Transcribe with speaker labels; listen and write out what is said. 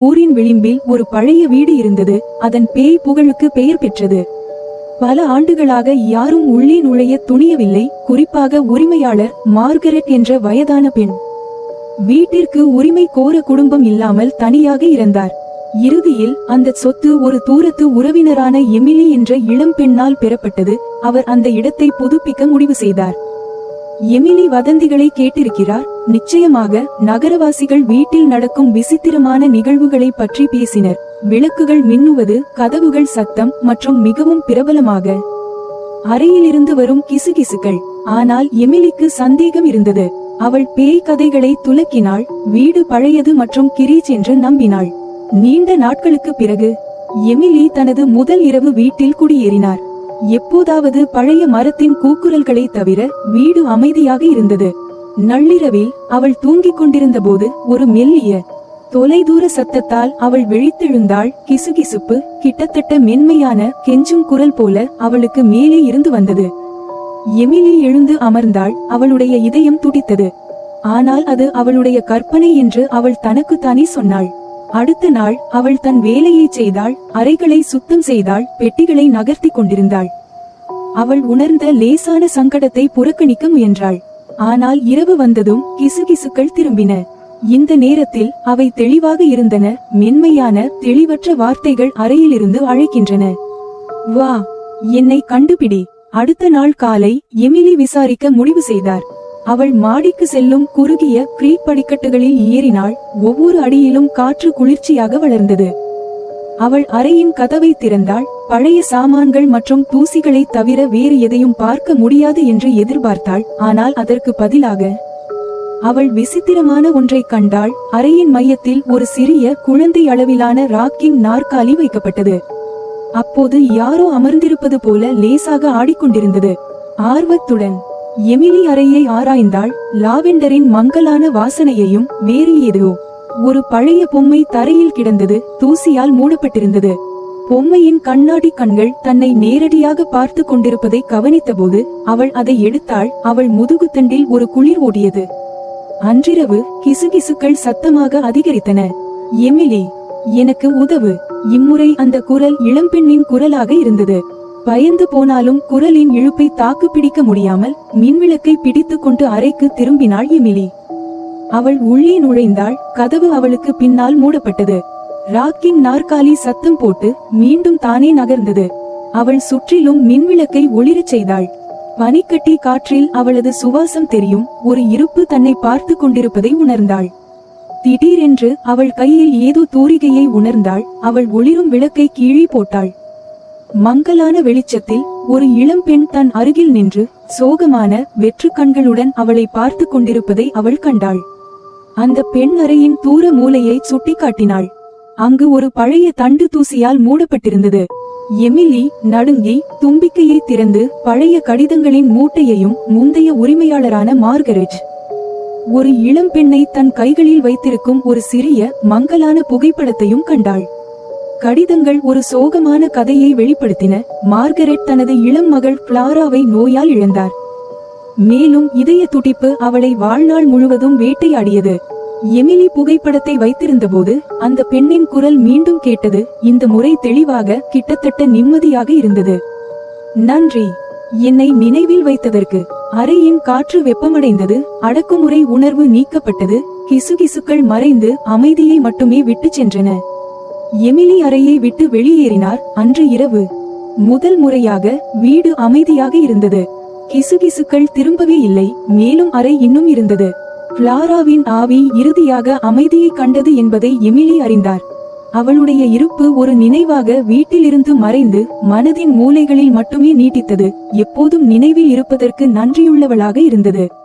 Speaker 1: ஊரின் விளிம்பில் ஒரு பழைய வீடு இருந்தது. அதன் பேய் புகழுக்கு பெயர் பெற்றது. பல ஆண்டுகளாக யாரும் உள்ளே நுழைய துணியவில்லை. குறிப்பாக உரிமையாளர் மார்கரெட் என்ற வயதான பெண். வீட்டிற்கு உரிமை கோர குடும்பம் இல்லாமல் தனியாக இருந்தார் இறுதியில் அந்த சொத்து ஒரு தூரத்து உறவினரான எமிலி என்ற இளம் பெண்ணால் பெறப்பட்டது. அவர் அந்த இடத்தை புதுப்பிக்க முடிவு செய்தார். எமிலி வதந்திகளை கேட்டிருக்கிறார். நிச்சயமாக நகரவாசிகள் வீட்டில் நடக்கும் விசித்திரமான நிகழ்வுகளை பற்றி பேசினர். விளக்குகள் மின்னுவது கதவுகள் சத்தம் மற்றும் மிகவும் பிரபலமாக அறையிலிருந்து வரும் கிசுகிசுக்கள். ஆனால் எமிலிக்கு சந்தேகம் இருந்தது. அவள் பேய் கதைகளை துலக்கினாள் வீடு பழையது மற்றும் கிரீச் என்று நம்பினாள். நீண்ட நாட்களுக்கு பிறகு எமிலி தனது முதல் இரவு வீட்டில் குடியேறினார். எப்போதாவது பழைய மரத்தின் கூக்குரல்களை தவிர வீடு அமைதியாக இருந்தது. நள்ளிரவில் அவள் தூங்கிக் கொண்டிருந்த போது ஒரு மெல்லிய தொலைதூர சத்தத்தால் அவள் விழித்தெழுந்தாள். கிசுகிசுப்பு கிட்டத்தட்ட மென்மையான கெஞ்சும் குரல் போல அவளுக்கு மேலே இருந்து வந்தது. எமிலி எழுந்து அமர்ந்தாள். அவளுடைய இதயம் துடித்தது. ஆனால் அது அவளுடைய கற்பனை என்று அவள் தனக்குத்தானே சொன்னாள். அடுத்த நாள் அவள் தன் வேலையை செய்தாள். அறைகளை சுத்தம் செய்தாள். பெட்டிகளை நகர்த்தி கொண்டிருந்தாள். அவள் உணர்ந்த லேசான சங்கடத்தை புறக்கணிக்க முயன்றாள். ஆனால் இரவு வந்ததும் கிசுகிசுக்கள் திரும்பின. இந்த நேரத்தில் அவை தெளிவாக இருந்தன மென்மையான தெளிவற்ற வார்த்தைகள் அறையிலிருந்து அழைக்கின்றன. வா என்னை கண்டுபிடி. அடுத்த நாள் காலை எமிலி விசாரிக்க முடிவு செய்தார். அவள் மாடிக்கு செல்லும் குறுகிய கிரீட் படிக்கட்டுகளில் ஏறினாள். ஒவ்வொரு அடியிலும் காற்று குளிர்ச்சியாக வளர்ந்தது. அவள் அறையின் கதவை திறந்தாள். பழைய சாமான்கள் மற்றும் தூசிகளை தவிர வேறு எதையும் பார்க்க முடியாது என்று எதிர்பார்த்தாள். ஆனால் அதற்கு பதிலாக அவள் விசித்திரமான ஒன்றை கண்டாள். அறையின் மையத்தில் ஒரு சிறிய குழந்தை அளவிலான ராக்கிங் நாற்காலி வைக்கப்பட்டது. அப்போது யாரோ அமர்ந்திருப்பது போல லேசாக ஆடிக்கொண்டிருந்தது. ஆர்வத்துடன் எமிலி அறையை ஆராய்ந்தாள். லாவெண்டரின் மங்கலான வாசனையையும் வேறு ஏதோ ஒரு பழைய பொம்மை தரையில் கிடந்தது தூசியால் மூடப்பட்டிருந்தது. பொம்மையின் கண்ணாடி கண்கள் தன்னை நேரடியாக பார்த்து கொண்டிருப்பதை கவனித்தபோது அவள் அதை எடுத்தாள் அவள் முதுகுத்தண்டில் ஒரு குளிர் ஓடியது. அன்றிரவு கிசுகிசுக்கள் சத்தமாக அதிகரித்தன. எமிலி எனக்கு உதவு. இம்முறை அந்த குரல் இளம்பெண்ணின் குரலாக இருந்தது. பயந்து போனாலும் குரலின் இழுப்பை தாக்கு பிடிக்க முடியாமல் மின்விளக்கை பிடித்துக்கொண்டு அறைக்கு திரும்பினாள் எமிலி. அவள் உள்ளே நுழைந்தாள். கதவு அவளுக்கு பின்னால் மூடப்பட்டது. ராக்கின் நாற்காலி சத்தம் போட்டு மீண்டும் தானே நகர்ந்தது. அவள் சுற்றிலும் மின்விளக்கை ஒளிரச் செய்தாள். பனிக்கட்டி காற்றில் அவளது சுவாசம் தெரியும். ஒரு இருப்பு தன்னை பார்த்து கொண்டிருப்பதை உணர்ந்தாள். திடீரென்று அவள் கையில் ஏதோ தூரிகையை உணர்ந்தாள். அவள் ஒளிரும் விளக்கை கீழே போட்டாள். மங்கலான வெளிச்சத்தில் ஒரு இளம் பெண் தன் அருகில் நின்று சோகமான வெற்று கண்களுடன் அவளை பார்த்து கொண்டிருப்பதை அவள் கண்டாள். அந்த பெண் அறையின் தூர மூலையை சுட்டிக்காட்டினாள். அங்கு ஒரு பழைய தண்டு தூசியால் மூடப்பட்டிருந்தது. எமிலி நடுங்கி தும்பிக்கையை திறந்து பழைய கடிதங்களின் மூட்டையையும் முந்தைய உரிமையாளரான மார்கரெட் ஒரு இளம் பெண்ணை தன் கைகளில் வைத்திருக்கும் ஒரு சிறிய மங்கலான புகைப்படத்தையும் கண்டாள். கடிதங்கள் ஒரு சோகமான கதையை வெளிப்படுத்தின. மார்கரெட் தனது இளம் மகள் கிளாராவை நோயால் இழந்தார். மேலும் இதய துடிப்பு அவளை வாழ்நாள் முழுவதும் வேட்டையாடியது. எமிலி புகைப்படத்தை வைத்திருந்தபோது அந்த பெண்ணின் குரல் மீண்டும் கேட்டது. இந்த முறை தெளிவாக கிட்டத்தட்ட நிம்மதியாக இருந்தது. நன்றி. என்னை நினைவில் வைத்ததற்கு அறையின் காற்று வெப்பமடைந்தது. அடக்குமுறை உணர்வு நீக்கப்பட்டது. கிசுகிசுக்கள் மறைந்து அமைதியை மட்டுமே விட்டு சென்றன. எமிலி அறையை விட்டு வெளியேறினார். அன்று இரவு முதல் முறையாக வீடு அமைதியாக இருந்தது. கிசுகிசுக்கள் திரும்பவே இல்லை. மேலும் அறை இன்னும் இருந்தது. கிளாராவின் ஆவி இறுதியாக அமைதியை கண்டது என்பதை எமிலி அறிந்தார். அவளுடைய இருப்பு ஒரு நினைவாக வீட்டிலிருந்து மறைந்து மனதின் மூலைகளில் மட்டுமே நீட்டித்தது. எப்போதும் நினைவில் இருப்பதற்கு நன்றியுள்ளவளாக இருந்தது.